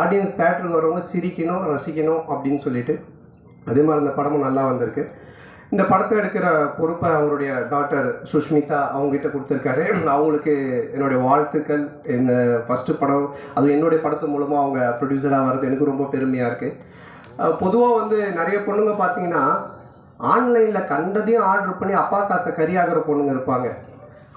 Audience தேட்டருக்கு வரவங்க சிரிக்கணும் ரசிக்கணும் அப்படின்னு சொல்லிட்டு அதே மாதிரி இந்த படமும் நல்லா வந்திருக்கு. இந்த படத்தை எடுக்கிற பொறுப்பை அவருடைய டாக்டர் சுஷ்மிதா அவங்ககிட்ட கொடுத்துருக்காரு. அவங்களுக்கு என்னுடைய வாழ்த்துக்கள். இந்த ஃபஸ்ட்டு படம் அது என்னுடைய படத்து மூலமாக அவங்க ப்ரொடியூசராக வர்றது எனக்கு ரொம்ப பெருமையாக இருக்குது பொதுவாக வந்து நிறைய பொண்ணுங்க பார்த்தீங்கன்னா ஆன்லைனில் கண்டதையும் ஆர்டர் பண்ணி அப்பா காசை கரியாகிற பொண்ணுங்க இருப்பாங்க.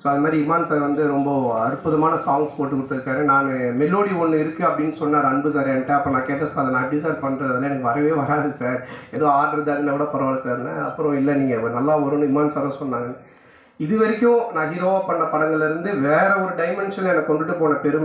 ஸோ அது மாதிரி இமான் சார் வந்து ரொம்ப அற்புதமான சாங்ஸ் போட்டு கொடுத்துருக்காரு. நான் மெலோடி ஒன்று இருக்குது அப்படின்னு சொன்னார் அன்பு சார் என்கிட்ட. அப்போ நான் கேட்டேன் சார் அதை நான் எப்படி சார் பண்ணுறது எனக்கு வரவே வராது சார் ஏதோ ஆர்டர் தாருன்னா கூட பரவாயில்ல சார்னு அப்புறம் இல்லை நீங்கள் நல்லா வரும்னு இமான் சாரும் சொன்னாங்க. இது வரைக்கும் நான் ஹீரோவாக பண்ண படங்கள்லேருந்து வேற ஒரு டைமென்ஷனில் என்னை கொண்டுட்டு போன பெருமை